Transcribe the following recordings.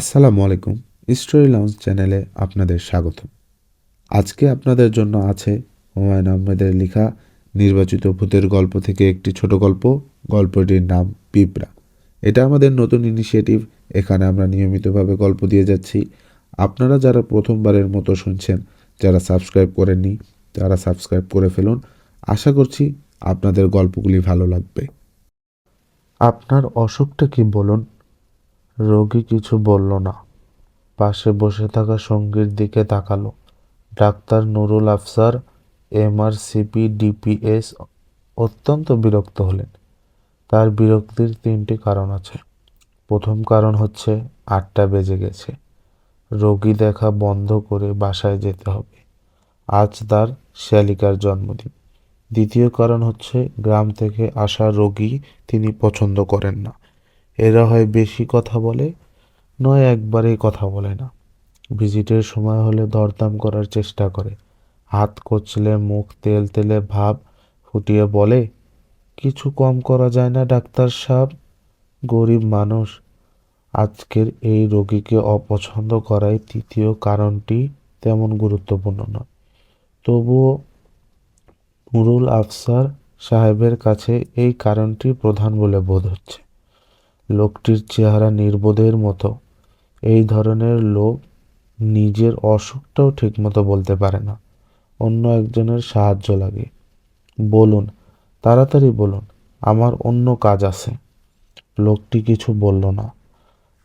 আসসালামু আলাইকুম, story lounge চ্যানেলে আপনাদের স্বাগত আজকে আপনাদের জন্য আছে হুমায়ুন আহমেদের লেখা নির্বাচিত ভূতের গল্প থেকে একটি ছোট গল্প, গল্পটির নাম পিঁপড়া। এটা আমাদের নতুন ইনিশিয়েটিভ এখানে আমরা নিয়মিতভাবে গল্প দিয়ে যাচ্ছি। আপনারা যারা প্রথমবারের মতো শুনছেন, যারা সাবস্ক্রাইব করেননি, তারা সাবস্ক্রাইব করে ফেলুন। আশা করছি আপনাদের গল্পগুলি ভালো লাগবে। আপনার অসুখটা কি বলুন? রোগী কিছু বলল না। পাশে বসে থাকা সঙ্গীর দিকে তাকালো। Doctor Nurul Afsar MRCP DPS অত্যন্ত বিরক্ত হলেন। তার বিরক্তির তিনটি কারণ আছে। প্রথম কারণ হচ্ছে আটটা বেজে গেছে। রোগী দেখা বন্ধ করে বাসায় যেতে হবে। আজ তার শ্যালিকার জন্মদিন। দ্বিতীয় কারণ হচ্ছে গ্রাম থেকে আসা রোগী তিনি পছন্দ করেন না। এরা হয় বেশি কথা বলে, নয় একবারেই কথা বলে না। ভিজিটের সময় হলে দরদাম করার চেষ্টা করে। হাত কচলে, মুখ তেল তেলে ভাব ফুটিয়ে বলে, কিছু কম করা যায় না, ডাক্তার সাহেব। গরিব মানুষ। আজকের এই রোগীকে অপছন্দ করাই তৃতীয় কারণটি তেমন গুরুত্বপূর্ণ নয়। তবুও নুরুল আফসার সাহেবের কাছে এই কারণটি প্রধান বলে বোধ হচ্ছে। লোকটির চেহারা নির্বোধের মতো। এই ধরনের লোক নিজের অসুখটাও ঠিকমতো বলতে পারে না। অন্য একজনের সাহায্য লাগে। বলুন, তাড়াতাড়ি বলুন, আমার অন্য কাজ আছে। লোকটি কিছু বলল না।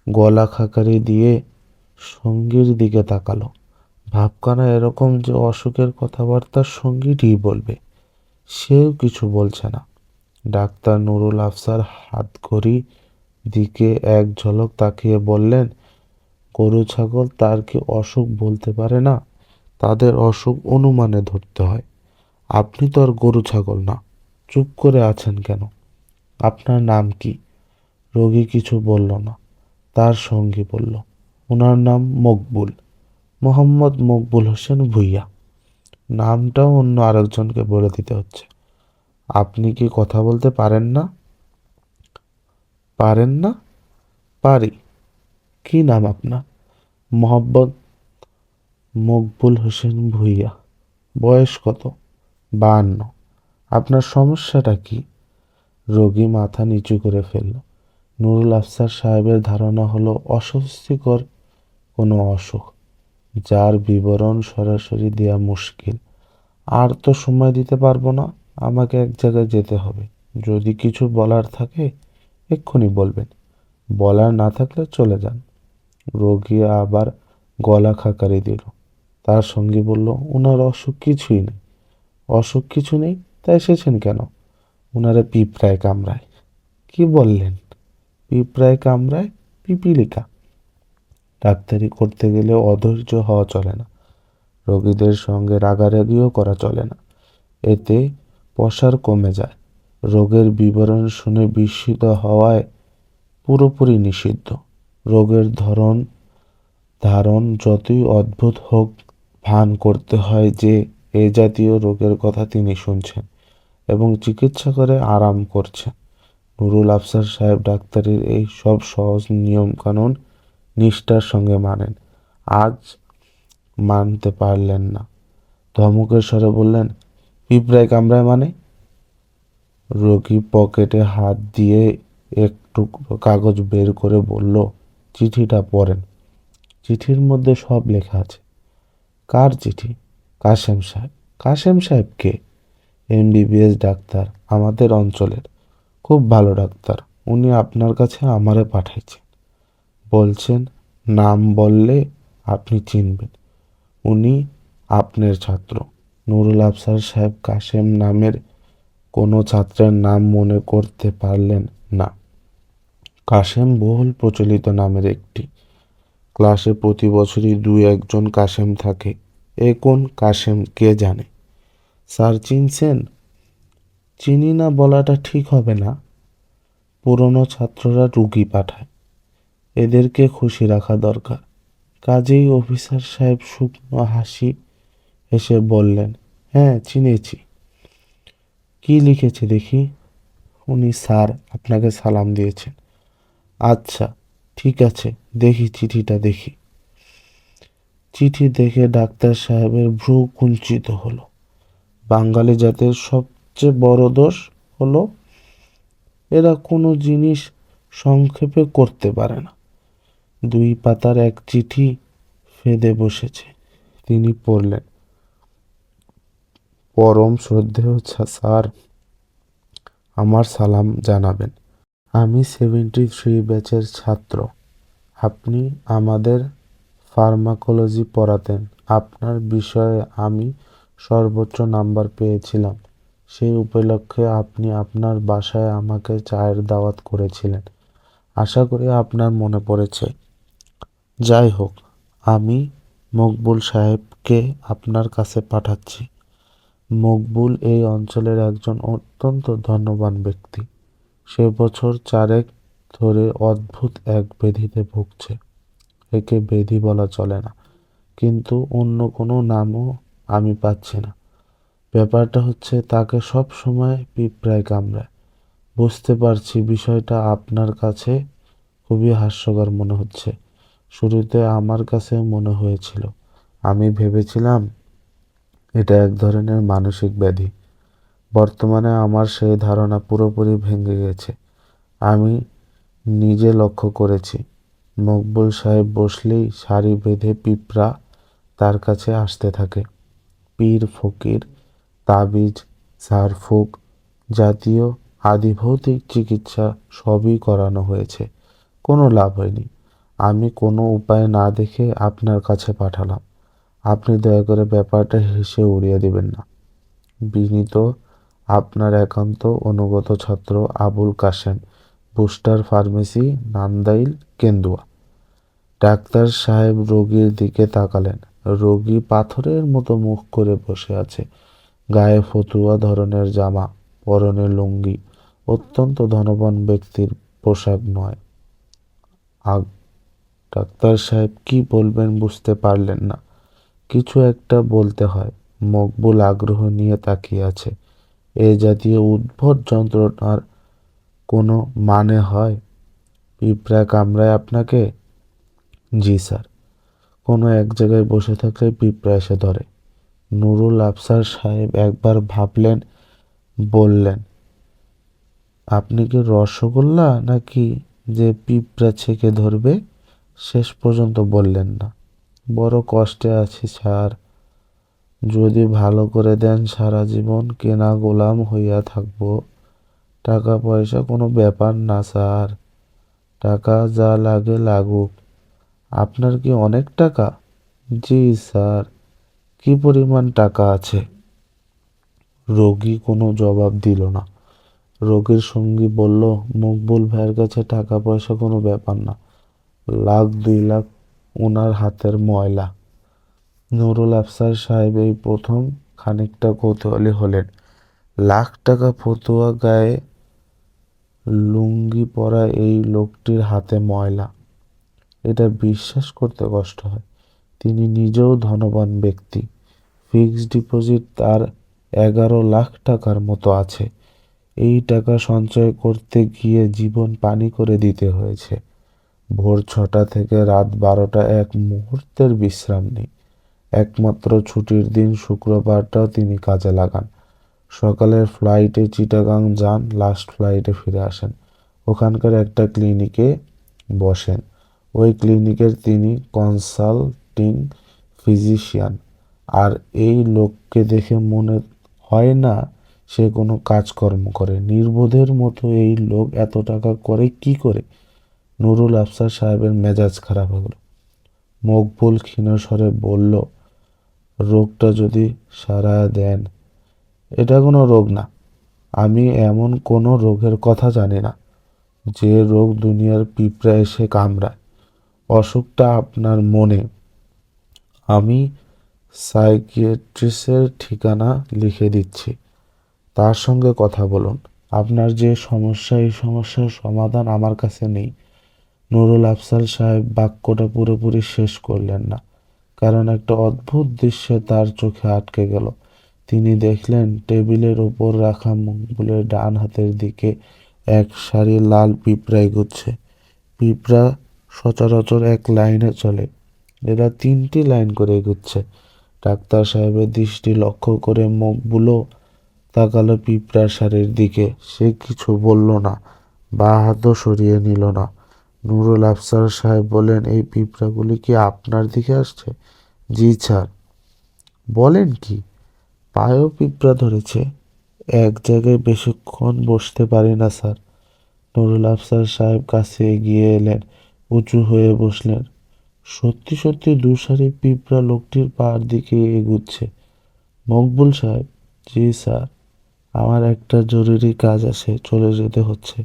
গলা খাকারি দিয়ে সঙ্গীর দিকে তাকালো। ভাবখানা এরকম যে অসুখের কথাবার্তা সঙ্গীটিই বলবে। সেও কিছু বলছে না। ডাক্তার নুরুল আফসার হাত ঘড়ি দিকে এক ঝলক তাকিয়ে বললেন, গরু ছাগল তার কি অসুখ বলতে পারে না? তাদের অসুখ অনুমানে ধরতে হয়। আপনি তো আর গরু ছাগল না। চুপ করে আছেন কেন? আপনার নাম কি? রোগী কিছু বলল না। তার সঙ্গী বলল ওনার নাম মকবুল। মোহাম্মদ মকবুল হোসেন ভুইয়া। নামটাও অন্য আরেকজনকে বলে দিতে হচ্ছে। আপনি কি কথা বলতে পারেন না? পারেন না? পারি। কি নাম আপনার? মোহাম্মদ মকবুল হোসেন ভুইয়া। বয়স কত? বাহান্ন আপনার সমস্যাটা কি? রোগী মাথা নিচু করে ফেলল। নুরুল আফসার সাহেবের ধারণা হলো অস্বস্তিকর কোনো অসুখ, যার বিবরণ সরাসরি দেওয়া মুশকিল। আর তো সময় দিতে পারব না, আমাকে এক জায়গায় যেতে হবে। যদি কিছু বলার থাকে এক্ষুনি বলবেন। বলার না থাকলে চলে যান। রোগী আবার গলা খাকারি দিল। তার সঙ্গে বলল ওনার অসুখ কিছুই নেই। অসুখ কিছু নেই তা এসেছেন কেন? ওনারে পিঁপড়ায় কামড়ায়। কি বললেন? পিঁপড়ায় কামড়ায় পিপিলিকা। ডাক্তারি করতে গেলে অধৈর্য হওয়া চলে না। রোগীদের সঙ্গে রাগারাগিও করা চলে না। এতে প্রসার কমে যায়। রোগের বিবরণ শুনে বিস্মিত হওয়ায় পুরোপুরি নিষিদ্ধ। রোগের ধরন, ধারণ যতই অদ্ভুত হোক, ভান করতে হয় যে এ জাতীয় রোগের কথা তিনি শুনছেন এবং চিকিৎসা করে আরাম করছেন। নুরুল আফসার সাহেব ডাক্তারের এই সব সহজ নিয়মকানুন নিষ্ঠার সঙ্গে মানেন। আজ মানতে পারলেন না। ধমকের স্বরে বললেন, পিঁপড়ায় কামড়ায় মানে? রোগী পকেটে হাত দিয়ে একটু কাগজ বের করে বলল, চিঠিটা পড়েন। চিঠির মধ্যে সব লেখা আছে। কার চিঠি? কাশেম সাহেব। কাশেম সাহেব কে? এমবিবিএস ডাক্তার, আমাদের অঞ্চলের। খুব ভালো ডাক্তার, উনি আপনার কাছে আমারে পাঠাইছেন। বলছেন, নাম বললে আপনি চিনবেন। উনি আপনার ছাত্র। নুরুল আফসার সাহেব কাশেম নামের কোনো ছাত্রের নাম মনে করতে পারলেন না। কাশেম বহুল প্রচলিত নামের একটি। ক্লাসে প্রতি বছরই দুই একজন কাশেম থাকে। এ কোন কাশেম কে জানে? স্যার চিনছেন? চিনি না বলাটা ঠিক হবে না। পুরনো ছাত্ররা রুগী পাঠায়। এদেরকে খুশি রাখা দরকার। কাজেই অফিসার সাহেব শুকনো হাসি হেসে বললেন হ্যাঁ চিনেছি। কি লিখেছে দেখি? উনি স্যার আপনাকে সালাম দিয়েছেন। আচ্ছা ঠিক আছে, দেখি চিঠিটা দেখি। চিঠি দেখে ডাক্তার সাহেবের ভ্রু কুঞ্চিত হলো। বাঙালি জাতের সবচেয়ে বড় দোষ হলো, এরা কোনো জিনিস সংক্ষেপে করতে পারে না। দুই পাতার এক চিঠি ফেদে বসেছে। তিনি পড়লেন। পরম শ্রদ্ধেয় স্যার, আমার সালাম জানাবেন। আমি সেভেন্টি থ্রি ব্যাচের ছাত্র। আপনি আমাদের ফার্মাকোলজি পড়াতেন। আপনার বিষয়ে আমি সর্বোচ্চ নাম্বার পেয়েছিলাম। সেই উপলক্ষে আপনি আপনার বাসায় আমাকে চায়ের দাওয়াত করেছিলেন। আশা করি আপনার মনে পড়েছে। যাই হোক, আমি মকবুল সাহেবকে আপনার কাছে পাঠাচ্ছি। মকবুল এই অঞ্চলের একজন অত্যন্ত ধন্যবান ব্যক্তি। সে বছর চারেক ধরে অদ্ভুত এক ব্যাধিতে ভুগছে। একে ব্যাধি বলা চলে না, কিন্তু অন্য কোনো নামও আমি পাচ্ছি না। ব্যাপারটা হচ্ছে তাকে সব সময় পিঁপড়ায় কামড়ায়। বুঝতে পারছি বিষয়টা আপনার কাছে খুবই হাস্যকর মনে হচ্ছে। শুরুতে আমার কাছে মনে হয়েছিল। আমি ভেবেছিলাম এটা এক ধরনের মানসিক ব্যাধি। বর্তমানে আমার সেই ধারণা পুরোপুরি ভেঙে গেছে। আমি নিজে লক্ষ্য করেছি, মকবুল সাহেব বসলেই সারি বেঁধে পিঁপড়া তার কাছে আসতে থাকে। পীর ফকির, তাবিজ ঝাড়ফুঁক জাতীয় আদিভৌতিক চিকিৎসা সবই করানো হয়েছে। কোনো লাভ হয়নি। আমি কোনো উপায় না দেখে আপনার কাছে পাঠালাম। আপনি দয়া করে ব্যাপারটা হেসে উড়িয়ে দেবেন না। বিনীত, আপনার একান্ত অনুগত ছাত্র Abul Kashem, booster pharmacy, Nandail, Kendua. Doctor সাহেব রোগীর দিকে তাকালেন। রোগী পাথরের মতো মুখ করে বসে আছে। গায়ে ফতুয়া ধরনের জামা, পরনে লুঙ্গি, অত্যন্ত ধনবান ব্যক্তির পোশাক নয়। আগ ডাক্তার সাহেব কি বলবেন বুঝতে পারলেন না। কিছু একটা বলতে হয়। মকবুল আগ্রহ নিয়ে তাকিয়ে আছে। এ জাতীয় উদ্ভট যন্ত্রণার কোনো মানে হয়? পিঁপড়া কামড়ায় আপনাকে? জি, স্যার। কোনো এক জায়গায় বসে থাকলে পিঁপড়া এসে ধরে। নুরুল আফসার সাহেব একবার ভাবলেন, বললেন, আপনি কি রসগোল্লা নাকি যে পিঁপড়া ছেঁকে ধরবে? শেষ পর্যন্ত বললেন না। বড় কষ্টে আছি, স্যার। যদি ভালো করে দেন, সারা জীবন কেনা গোলাম হইয়া থাকব। টাকা পয়সা কোনো ব্যাপার না, স্যার। টাকা যা লাগে লাগুক। আপনার কি অনেক টাকা? জি, স্যার। কি পরিমাণ টাকা আছে? রোগী কোনো জবাব দিল না। রোগীর সঙ্গী বলল, মকবুল ভাইয়ের কাছে টাকা পয়সা কোনো ব্যাপার না। লাখ দুই লাখ ওনার হাতের ময়লা। নুরুল আফসার সাহেব এই প্রথম খানিকটা কৌতূহলী হলেন। লাখ টাকা ফতুয়া গায়ে লুঙ্গি পরা এই লোকটির হাতে ময়লা। এটা বিশ্বাস করতে কষ্ট হয়। তিনি নিজেও ধনবান ব্যক্তি। ফিক্সড ডিপোজিট তার এগারো লাখ টাকার মতো আছে। এই টাকা সঞ্চয় করতে গিয়ে জীবন পানি করে দিতে হয়েছে। ভোর ছটা থেকে রাত বারোটা এক মুহূর্তের বিশ্রাম নেই একমাত্র ছুটির দিন শুক্রবারটাও তিনি কাজে লাগান। সকালের ফ্লাইটে চিটাগাং যান, লাস্ট ফ্লাইটে ফিরে আসেন। ওখানকার একটা ক্লিনিকে বসেন। ওই ক্লিনিকের তিনি কনসাল্টিং ফিজিশিয়ান। আর এই লোককে দেখে মনে হয় না সে কোনো কাজকর্ম করে। নির্বোধের মতো এই লোক এত টাকা করে কি করে? নুরুল আফসার সাহেবের মেজাজ খারাপ হলো। মকবুল ক্ষীণস্বরে বলল, রোগটা যদি সারা দেন, এটা কোনো রোগ না। আমি এমন কোনো রোগের কথা জানি না। যে রোগ দুনিয়ার পিঁপড়া এসে কামড়ায়। অসুখটা আপনার মনে। আমি সাইকিয়াট্রিস্টের ঠিকানা লিখে দিচ্ছি। তার সঙ্গে কথা বলুন। আপনার যে সমস্যা, এই সমস্যার সমাধান আমার কাছে নেই। নুরুল আফসার সাহেব বাক্যটা পুরোপুরি শেষ করলেন না। কারণ একটা অদ্ভুত দৃশ্য তার চোখে আটকে গেল। তিনি দেখলেন টেবিলের ওপর রাখা মুখগুলোর ডান হাতের দিকে এক সারি লাল পিঁপড়ায় এগোচ্ছে পিঁপড়া সচরাচর এক লাইনে চলে। এরা তিনটি লাইন করে এগুচ্ছে ডাক্তার সাহেবের দৃষ্টি লক্ষ্য করে মুখগুলো তাকালো পিঁপড়ার সারের দিকে। সে কিছু বলল না, বা হাতও সরিয়ে নিল না। নুরুল আফসার সাহেব বলেন, এই পিঁপড়াগুলি কি আপনার দিকে আসছে? জি স্যার। বলেন কি, পায়েও পিঁপড়া ধরেছে। এক জায়গায় বেশিক্ষণ বসতে পারি না, স্যার। নুরুল আফসার সাহেব কাছে এগিয়ে এলেন, উঁচু হয়ে বসলেন। সত্যি সত্যি দুসারি পিঁপড়া লোকটির পার দিকে এগুচ্ছে। মকবুল সাহেব? জি স্যার, আমার একটা জরুরি কাজ আছে, চলে যেতে হচ্ছে।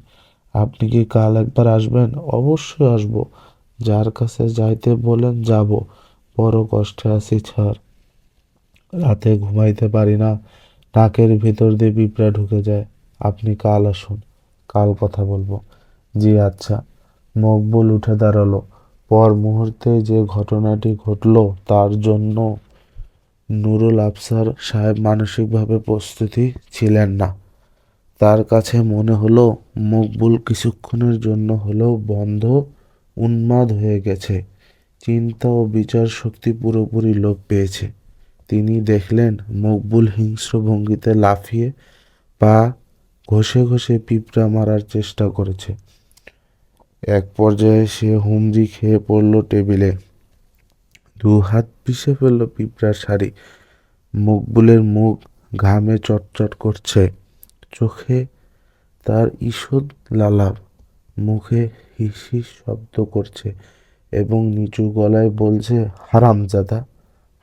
আপনি কি কাল একবার আসবেন? অবশ্যই আসব। যার কাছে যাইতে বলেন, যাব। বড় কষ্টে আছি স্যার রাতে ঘুমাইতে পারি না। নাকের ভিতর দিয়ে পিঁপড়া ঢুকে যায়। আপনি কাল আসুন। কাল কথা বলব। জি আচ্ছা। মকবুল উঠে দাঁড়াল। পর মুহূর্তে যে ঘটনাটি ঘটলো, তার জন্য নুরুল আফসার সাহেব মানসিকভাবে প্রস্তুতি ছিলেন না। তার কাছে মনে হলো, মকবুল কিছুক্ষণের জন্য হলেও বন্ধ, উন্মাদ হয়ে গেছে। চিন্তা ও বিচার শক্তি পুরোপুরি লোপ পেয়েছে। তিনি দেখলেন মকবুল হিংস্র ভঙ্গিতে লাফিয়ে পা ঘষে ঘষে পিঁপড়া মারার চেষ্টা করেছে। এক পর্যায়ে সে হুমড়ি খেয়ে পড়ল টেবিলে। দু হাত পিষে ফেলল পিঁপড়ার শাড়ি। মকবুলের মুখ ঘামে চটচট করছে। চোখে তার ঈষৎ লালাভ মুখে হিস শব্দ করছে এবং নিচু গলায় বলছে, হারামজাদা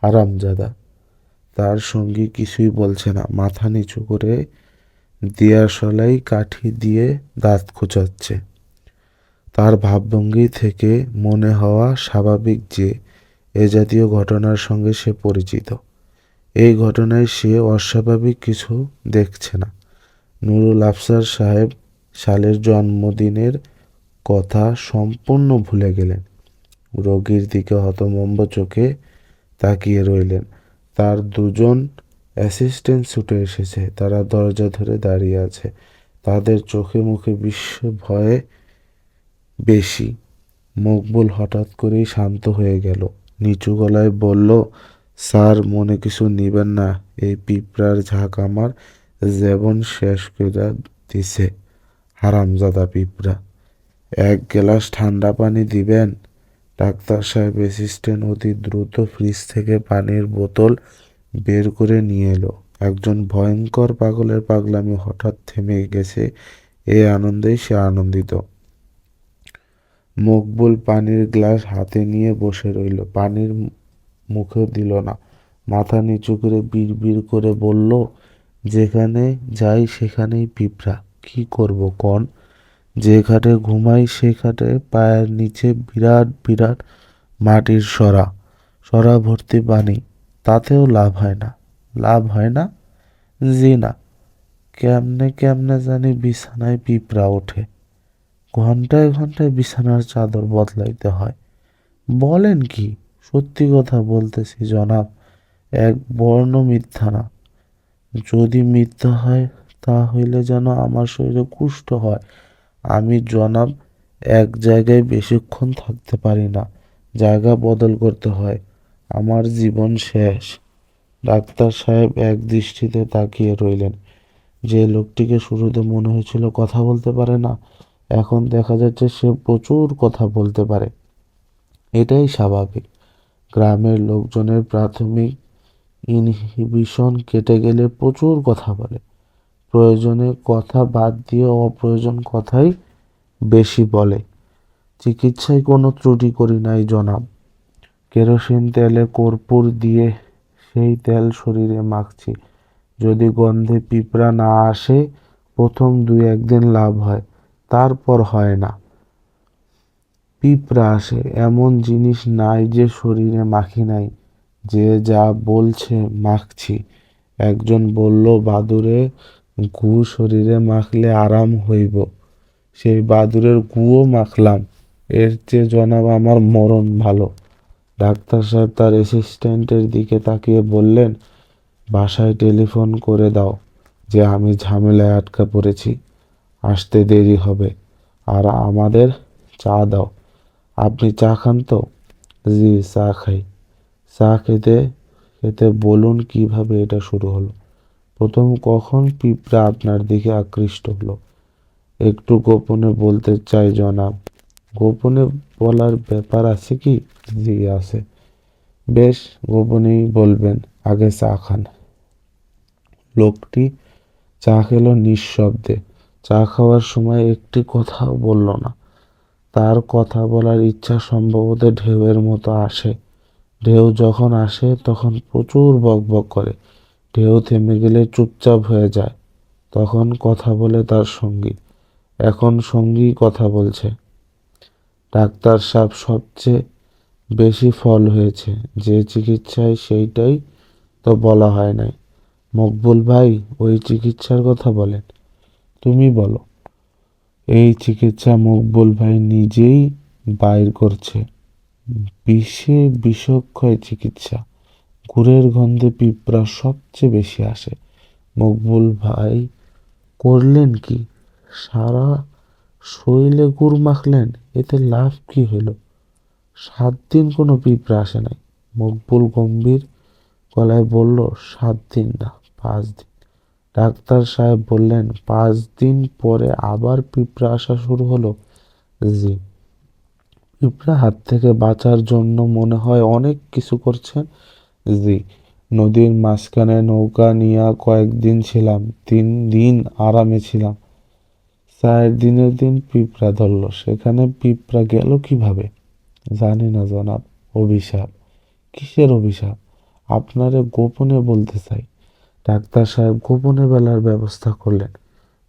হারামজাদা। তার সঙ্গী কিছুই বলছে না। মাথা নিচু করে দিয়াশলাই কাঠি দিয়ে দাঁত খোঁচাচ্ছে। তার ভাবভঙ্গি থেকে মনে হওয়া স্বাভাবিক যে এ জাতীয় ঘটনার সঙ্গে সে পরিচিত। এই ঘটনায় সে অস্বাভাবিক কিছু দেখছে না। নুরুল আফসার সাহেব সালের জন্মদিনের কথা সম্পূর্ণ ভুলে গেলেন। রোগীর দিকে হতমম্ব চোখে তাকিয়ে রইলেন। তার দুজন অ্যাসিস্ট্যান্ট ছুটে এসেছে। তারা দরজা ধরে দাঁড়িয়ে আছে। তাদের চোখে মুখে বিশ্ব ভয়ে বেশি। মকবুল হঠাৎ করেই শান্ত হয়ে গেল। নিচু গলায় বলল, স্যার, মনে কিছু নিবেন না। এই পিঁপড়ার ঝাঁক আমার যেমন শেষ করে দিছে, হারামজাদা পিঁপড়া। এক গ্লাস ঠান্ডা পানি দিবেন? ডাক্তার সাহেব অ্যাসিস্ট্যান্ট অতি দ্রুত ফ্রিজ থেকে পানির বোতল বের করে নিয়ে এলো। একজন ভয়ঙ্কর পাগলের পাগলামি হঠাৎ থেমে গেছে, এ আনন্দেই সে আনন্দিত। মকবুল পানির গ্লাস হাতে নিয়ে বসে রইল। পানির মুখে দিল না। মাথা নিচু করে বিড় করে বলল যেখানে যাই সেখানেই পিঁপড়া। কি করব কন? যে খাটে ঘুমাই সে খাটে পায়ের নিচে বিরাট বিরাট মাটির সরা সরা ভর্তি পানি। তাতেও লাভ হয় না। লাভ হয় না? জি না কেমনে কেমনে জানি বিছানায় পিঁপড়া ওঠে। ঘন্টায় ঘন্টায় বিছানার চাদর বদলাইতে হয়। বলেন কি? সত্যি কথা বলতেছি জনাব। এক বর্ণ মিথ্যা না। যদি মিথ্যা হয় তা হইলে যেন আমার শরীরে কুষ্ঠ হয়। আমি জনাব, এক জায়গায় বেশিক্ষণ থাকতে পারি না। জায়গা বদল করতে হয়। আমার জীবন শেষ। ডাক্তার সাহেব এক দৃষ্টিতে তাকিয়ে রইলেন। যে লোকটিকে শুরুতে মনে হয়েছিল কথা বলতে পারে না, এখন দেখা যাচ্ছে সে প্রচুর কথা বলতে পারে। এটাই স্বাভাবিক। গ্রামের লোকজনের প্রাথমিক ইনহিবিশন কেটে গেলে প্রচুর কথা বলে। প্রয়োজনে কথা বাদ দিয়ে অপ্রয়োজন কথাই বেশি বলে। চিকিৎসায় কোনো ত্রুটি করি নাই, জনাব। কেরোসিন তেলে কর্পূর দিয়ে সেই তেল শরীরে মাখছি। যদি গন্ধে পিঁপড়া না আসে, প্রথম দুই একদিন লাভ হয়, তারপর হয় না। পিঁপড়া আসে, এমন জিনিস নাই যে শরীরে মাখি নাই। যে যা বলছে মাখছি। একজন বলল, বাদুরে গু শরীরে মাখলে আরাম হইব। সেই বাদুরের গুও মাখলাম। এর চেয়ে জনাব আমার মরণ ভালো। ডাক্তার সাহেব তার অ্যাসিস্ট্যান্টের দিকে তাকিয়ে বললেন, বাসায় টেলিফোন করে দাও যে আমি ঝামেলায় আটকা পড়েছি। আসতে দেরি হবে। আর আমাদের চা দাও। আপনি চা খান তো? জি, চা খাই। চা খেতে খেতে বলুন কীভাবে এটা শুরু হলো। প্রথম কখন পিঁপড়া আপনার দিকে আকৃষ্ট হলো? একটু গোপনে বলতে চাই, জনাব। গোপনে বলার ব্যাপার আছে কি? জি, আছে। বেশ, গোপনেই বলবেন, আগে চা খান। লোকটি চা খেলো নিঃশব্দে। চা খাওয়ার সময় একটি কথাও বলল না। তার কথা বলার ইচ্ছা সম্ভবত ঢেউয়ের মতো আসে। ঢেউ যখন আসে, তখন প্রচুর বকবক করে। ঢেউ থেমে গেলে চুপচাপ হয়ে যায়। তখন কথা বলে তার সঙ্গী। এখন সঙ্গী কথা বলছে। ডাক্তার সাহেব সবচেয়ে বেশি ফল হয়েছে। যে চিকিৎসায় সেইটাই তো বলা হয় নাই। মকবুল ভাই ওই চিকিৎসার কথা বলেন। তুমি বলো, এই চিকিৎসা মকবুল ভাই নিজেই বাইর করছে। বিষে বিষক্ষয় চিকিৎসা। গুড়ের গন্ধে পিঁপড়া সবচেয়ে বেশি আসে। মকবুল ভাই করলেন কি? সারা শরীরে গুড় মাখলেন, এতে লাভ কি হলো সাত দিন কোনো পিঁপড়া আসে নাই। মকবুল গম্ভীর গলায় বলল, সাত দিন না, পাঁচ দিন। ডাক্তার সাহেব বললেন, পাঁচ দিন পরে আবার পিঁপড়া আসা শুরু হলো। জি। পিঁপড়া হাত থেকে বাঁচার জন্য মনে হয় অনেক কিছু করছেন জি, নদীর মাঝখানে নৌকা নিয়ে কয়েকদিন ছিলাম, তিন দিন আরামে ছিলাম। চার দিনের দিন পিঁপড়া ধরলো, সেখানে পিঁপড়া গেল কীভাবে? জানি না জনাব, অভিশাপ। কিসের অভিশাপ? আপনারে গোপনে বলতে চাই। ডাক্তার সাহেব গোপনে বেলার ব্যবস্থা করলেন।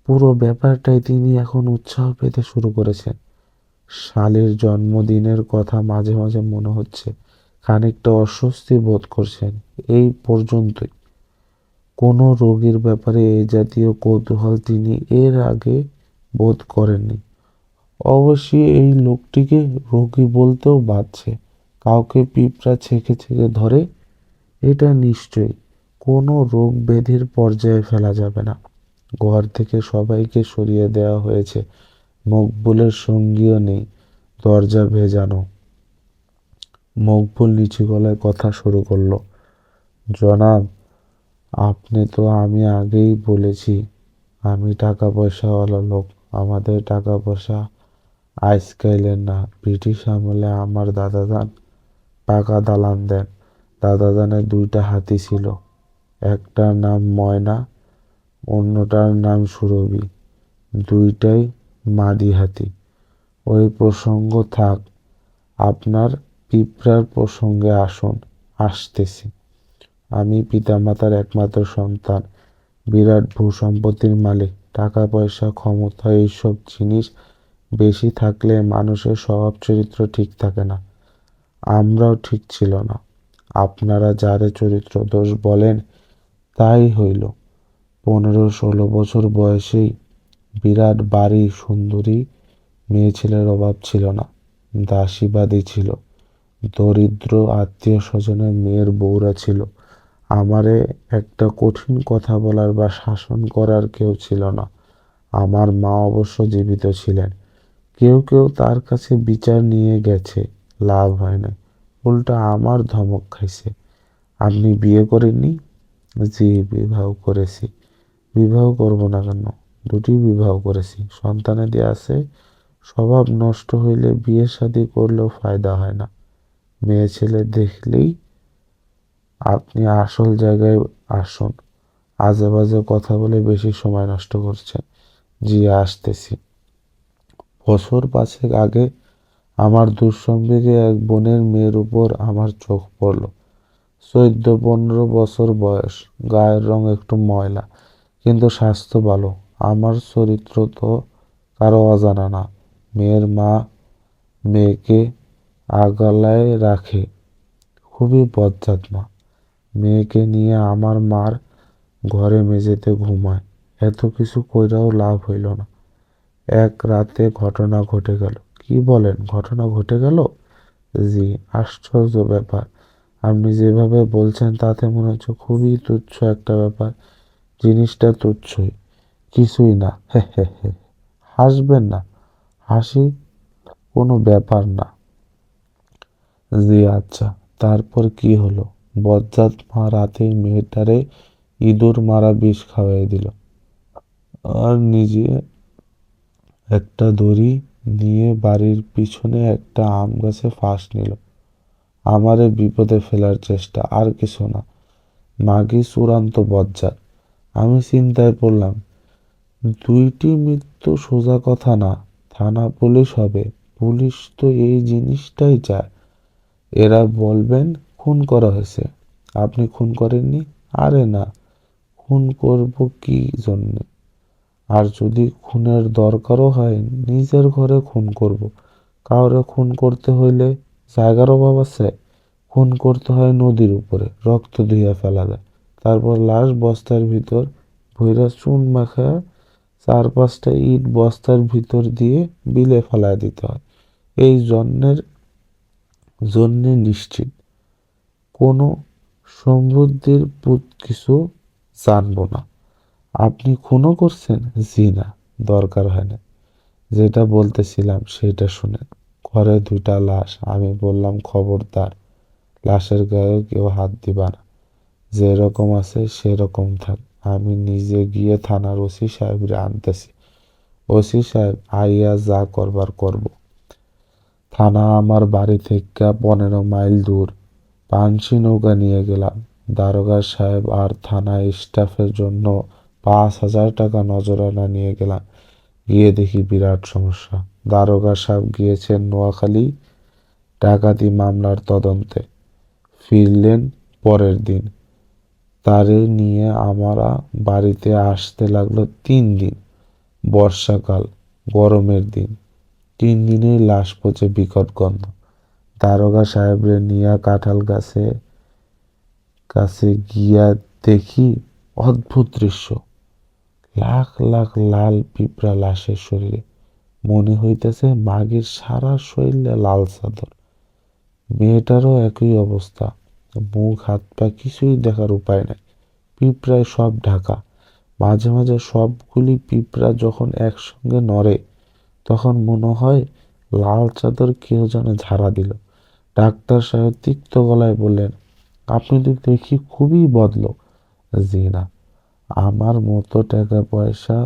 পুরো ব্যাপারটাই তিনি এখন উৎসাহ পেতে শুরু করেছেন। শালের জন্মদিনের কথা মাঝে মাঝে মনে হচ্ছে। খানিকটা অস্বস্তি বোধ করছেন। এই পর্যন্তই। কোনো রোগীর ব্যাপারে এই জাতীয় কৌতূহল তিনি এর আগে বোধ করেননি। অবশ্যই এই লোকটিকে রোগী বলতেও বাধছে। কাউকে পিঁপড়া ছেঁকে ছেঁকে ধরে, এটা নিশ্চয়ই। কোনো রোগ ব্যাধির পর্যায়ে ফেলা যাবে না। ঘর থেকে সবাইকে সরিয়ে দেওয়া হয়েছে। মকবুলের সঙ্গীও নেই, দরজা ভেজানো। মকবুল নিচু গলায় কথা শুরু করল, জনাব, আপনি তো আমি আগেই বলেছি, আমি টাকা পয়সাওয়ালা লোক, আমাদের টাকা পয়সা আইসকাইলের না। ব্রিটিশ আমলে আমার দাদাদান পাকা দালান দেন। দাদাদানের দুইটা হাতি ছিল, একটার নাম ময়না, অন্যটার নাম সুরভি। দুইটাই মাদি হাতি ওই প্রসঙ্গ থাক, আপনার পিঁপড়ার প্রসঙ্গে আসুন, আসতেছি। আমি পিতামাতার একমাত্র সন্তান, বিরাট ভূ সম্পত্তির মালিক। টাকা পয়সা ক্ষমতা, এইসব জিনিস বেশি থাকলে মানুষের স্বভাব চরিত্র ঠিক থাকে না। আমরাও ঠিক ছিল না। আপনারা যারে চরিত্র দোষ বলেন, তাই হইল। পনেরো ষোলো বছর বয়সেই বিরাট বাড়ি সুন্দরী মেয়ে ছেলের অভাব ছিল না, দাসীবাদী ছিল, দরিদ্র আত্মীয় স্বজনের মেয়ের বউরা ছিল। আমারে একটা কঠিন কথা বলার বা শাসন করার কেউ ছিল না। আমার মা অবশ্য জীবিত ছিলেন। কেউ কেউ তার কাছে বিচার নিয়ে গেছে, লাভ হয় না উল্টা আমার ধমক খাইছে। আপনি বিয়ে করেননি? জি, বিবাহ করেছি। বিবাহ করব না কেন? দুটি বিবাহ করেছি। সন্তানাদি আছে, স্বভাব নষ্ট হইলে বিয়ে শাদী করলেও ফায়দা হয় না। মেয়ে ছেলে দেখলেই আপনি আসল জায়গায় আসুন। আজে বাজে কথা বলে বেশি সময় নষ্ট করছেন। জি, আসতেছি। বছর পাঁচেক আগে আমার দুঃসম্বেগে এক বোনের মেয়ের উপর আমার চোখ পড়ল। চোদ্দ পনেরো বছর বয়স। গায়ের রং একটু ময়লা, কিন্তু স্বাস্থ্য ভালো। আমার চরিত্র তো কারও অজানা না। মেয়ের মা মেয়েকে আগালায় রাখে, খুবই বজ্জাত মা। মেয়েকে নিয়ে আমার মার ঘরে মেঝেতে ঘুমায়, এত কিছু কইরাও লাভ হইল না। এক রাতে ঘটনা ঘটে গেল। কি বলেন, ঘটনা ঘটে গেল? জি, আশ্চর্য ব্যাপার। আপনি যেভাবে বলছেন তাতে মনে হচ্ছে খুবই তুচ্ছ একটা ব্যাপার। জিনিসটা তুচ্ছই। কিছুই না। হে হে হে হাসবেন না। হাসি কোনো ব্যাপার না। জি আচ্ছা। তারপর কি হলো? বজ্জাত মা রাতেই মেয়েটারে ইঁদুর মারা বিষ খাওয়াই দিল। আর নিজে একটা দড়ি নিয়ে বাড়ির পিছনে একটা আম গাছে ফাঁস নিল। আমারে বিপদে ফেলার চেষ্টা, আর কিছু না। মাগি চূড়ান্ত বজ্জাত। আমি চিন্তায় পড়লাম দুইটি মৃত্যু সোজা কথা না, থানা পুলিশ হবে। পুলিশ তো এই জিনিসটাই চায়। এরা বলবেন, খুন করা হয়েছে। আপনি খুন করেননি? আরে না। খুন করব কি জন্যে? আর যদি খুনের দরকারও হয়, নিজের ঘরে খুন করব। কাউরে খুন করতে হইলে জায়গার অভাব আছে। খুন করতে হয় নদীর উপরে, রক্ত ধুইয়া ফেলা যায়। তারপর লাশ বস্তার ভিতর ভৈরা চুন মাখা চার পাঁচটা ইট বস্তার ভিতর দিয়ে বিলে ফেলায় দিতে হয়। এই জন্যের জন্যে নিশ্চিত। কোনো সমৃদ্ধির কিছু জানব না। আপনি খুনও করছেন জি না দরকার হয় না। যেটা বলতেছিলাম সেটা শুনেন। ঘরে দুইটা লাশ, আমি বললাম খবরদার, লাশের গায়ে কেউ হাত দিবা না। যেরকম আছে সেরকম থাক। আমি নিজে গিয়ে থানার ওসি সাহেবরে আনতেছি। ওসি সাহেব, আইয়া যা করবার করব। থানা আমার বাড়ি থেকে পনেরো মাইল দূর। পানসি নৌকা নিয়ে গেলাম। দারোগা সাহেব আর থানা স্টাফের জন্য পাঁচ হাজার টাকা নজরানা নিয়ে গেলাম। গিয়ে দেখি বিরাট সমস্যা। দারোগা সাহেব গিয়েছেন নোয়াখালী। ডাকাতি মামলার তদন্তে। ফিরলেন পরের দিন। তারে নিয়ে আমরা বাড়িতে আসতে লাগল তিন দিন। বর্ষাকাল, গরমের দিন। তিন দিনেই লাশ পচে বিকট গন্ধ দারোগা সাহেবরে নিয়া কাঁঠাল গাছে কাছে গিয়া দেখি অদ্ভুত দৃশ্য। লাখ লাখ লাল পিঁপড়া লাশের শরীরে। মনে হইতেছে মাগের সারা শরীরে লাল চাদর। মেয়েটারও একই অবস্থা। মুখ হাত পা কিছুই দেখার উপায় নাই। পিঁপড়ায় সব ঢাকা। মাঝে মাঝে সবগুলি পিঁপড়া যখন একসঙ্গে নড়ে, তখন মনে হয় লাল চাদর কেউ যেন ঝাড়া দিল। ডাক্তার সাহেব তিক্ত গলায় বললেন, আপনি তো দেখি খুবই বদলো জি না আমার মতো টাকা পয়সা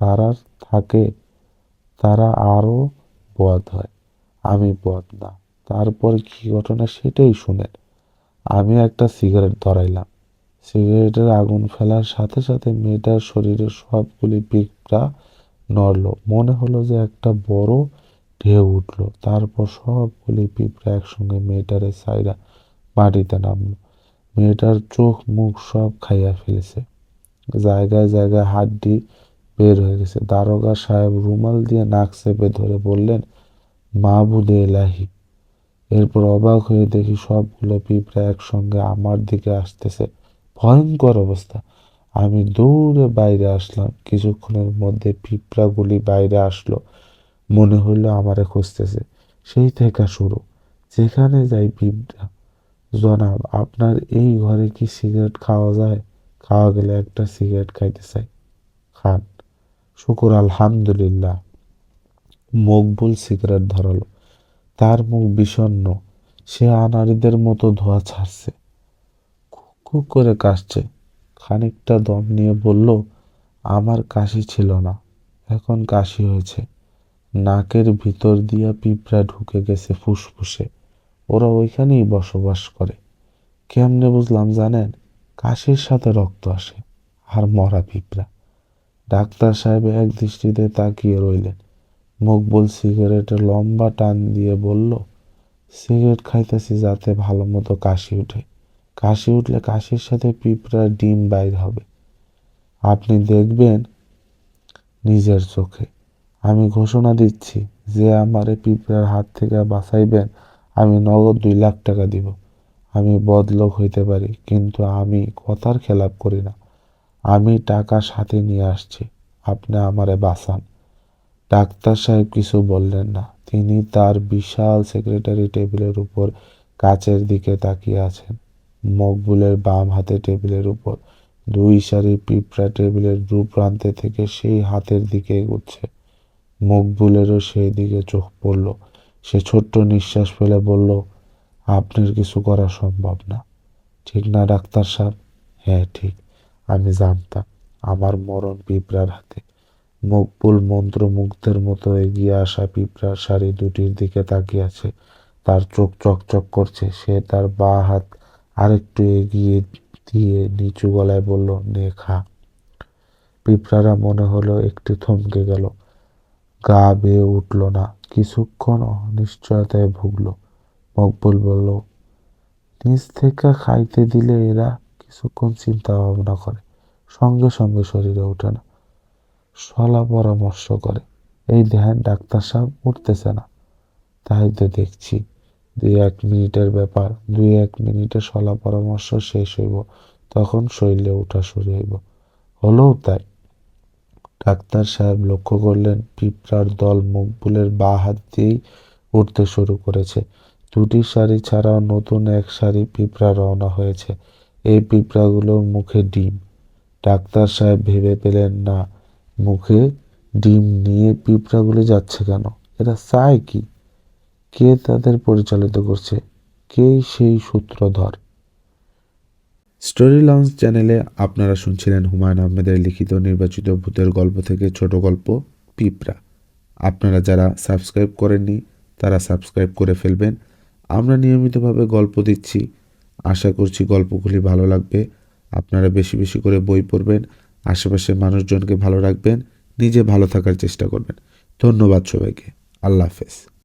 যারা থাকে, তারা আরও বদ হয়। আমি বদ না। তারপর কি ঘটনা সেটাই শুনেন। একটা সিগারেট ধরাইলাম। সিগারেটের আগুন ফেলার সাথে সাথে মেয়েটার শরীরের সবগুলি পিঁপড়া নড়ল। মনে হলো যে একটা বড় ঢেউ উঠল। তারপর সবগুলি পিঁপড়া একসঙ্গে মেয়েটারে সাইরা মাটিতে নামলো। মেয়েটার চোখ, মুখ সব খাইয়া ফেলেছে। জায়গায় জায়গায় হাড্ডি বের হয়ে গেছে। দারোগা সাহেব রুমাল দিয়ে নাক চেপে ধরে বললেন মাহবুদে এলাহি। এরপর অবাক হয়ে দেখি সবগুলো পিঁপড়া একসঙ্গে আমার দিকে আসতেছে। ভয়ঙ্কর অবস্থা। আমি দৌড়ে বাইরে আসলাম। কিছুক্ষণের মধ্যে পিঁপড়াগুলি বাইরে আসলো। মনে হইল আমারে খুঁজতেছে। সেই থেকে শুরু। যেখানে যাই পিঁপড়া। জনাব, আপনার এই ঘরে কি সিগারেট খাওয়া যায়? খাওয়া গেলে একটা সিগারেট খাইতে চাই। খান। শুকুর, আলহামদুলিল্লাহ। মকবুল সিগারেট ধরালো। তার মুখ বিষণ্ণ। সে আনাড়িদের মতো ধোয়া ছাড়ছে। খুব করে কাশছে। খানিকটা দম নিয়ে বলল, আমার কাশি ছিল না। এখন কাশি হয়েছে। নাকের ভিতর দিয়া পিঁপড়া ঢুকে গেছে ফুসফুসে। ওরা ওইখানেই বসবাস করে। কেমনে বুঝলাম জানেন? কাশির সাথে রক্ত আসে। আর মরা পিঁপড়া। ডাক্তার সাহেব এক দৃষ্টিতে তাকিয়ে রইলেন। মকবুল সিগারেটে লম্বা টান দিয়ে বলল, সিগারেট খাইতেছি যাতে ভালো মতো কাশি উঠে। কাশি উঠলে কাশির সাথে পিঁপড়ার ডিম বাইর হবে। আপনি দেখবেন নিজের চোখে। আমি ঘোষণা দিচ্ছি, যে আমারে পিঁপড়ার হাত থেকে বাঁচাইবেন, আমি নগদ দুই লাখ টাকা দিব। আমি বদলোক হইতে পারি, কিন্তু আমি কথার খেলাপ করি না। আমি টাকা সাথে নিয়ে আসছি। আপনি আমারে বাঁচান। ডাক্তার সাহেব কিছু বললেন না। তিনি তার বিশাল সেক্রেটারি টেবিলের উপর কাচের দিকে তাকিয়ে আছেন। মকবুলের বাম হাতে টেবিলের উপর। দুই সারি পিঁপড়া টেবিলের দু প্রান্তে থেকে সেই হাতের দিকে এগুচ্ছে। মকবুলেরও সেই দিকে চোখ পড়ল। সে ছোট্ট নিঃশ্বাস ফেলে বলল, আপনার কিছু করা সম্ভব না। ঠিক না, ডাক্তার সাহেব? হ্যাঁ ঠিক। আমি জানতাম, আমার মরণ পিঁপড়ার হাতে। মকবুল মন্ত্রমুগ্ধের মতো এগিয়ে আসা পিঁপড়ার শাড়ি দুটির দিকে তাকিয়ে আছে। তার চোখ চকচক করছে। সে তার বাঁ হাত আরেকটু এগিয়ে দিয়ে নিচু গলায় বলল, নে, খা। পিঁপড়ারা মনে হলো একটু থমকে গেল। গা বেয়ে উঠল না। কিছুক্ষণ অনিশ্চয়তায় ভুগল। মকবুল বলল, নিজ থেকে খাইতে দিলে এরা কিছুক্ষণ চিন্তা ভাবনা করে। সঙ্গে সঙ্গে শরীরে ওঠে না। সলা পরামর্শ করে। এই ধ্যান ডাক্তার সাহেব উঠতেছে না। তাই তো দেখছি দুই এক মিনিটের ব্যাপার, দুই এক মিনিটে সলা পরামর্শ শেষ হইব, তখন শরীরে ওঠা শুরু হইব। হলেও তাই। ডাক্তার সাহেব লক্ষ্য করলেন, পিঁপড়ার দল মকবুলের বা হাত দিয়েই উঠতে শুরু করেছে। দুটি শাড়ি ছাড়াও নতুন এক শাড়ি পিঁপড়া রওনা হয়েছে। এই পিঁপড়াগুলোর মুখে ডিম। ডাক্তার সাহেব ভেবে পেলেন, না মুখে ডিম নিয়ে পিঁপড়াগুলো যাচ্ছে কেন? এরা চায় কি? কে তাদের পরিচালিত করছে? কে সেই সূত্রধর? স্টোরি লঞ্চ চ্যানেলে আপনারা শুনছিলেন হুমায়ুন আহমেদের লিখিত নির্বাচিত ভূতের গল্প থেকে ছোট গল্প, পিঁপড়া। আপনারা যারা সাবস্ক্রাইব করেননি, তারা সাবস্ক্রাইব করে ফেলবেন। আমরা নিয়মিতভাবে গল্প দিচ্ছি। আশা করছি গল্পগুলি ভালো লাগবে। আপনারা বেশি বেশি করে বই পড়বেন। আশেপাশের মানুষজনকে ভালো রাখবেন নিজে ভালো থাকার চেষ্টা করবেন। ধন্যবাদ সবাইকে। আল্লাহ হাফেজ।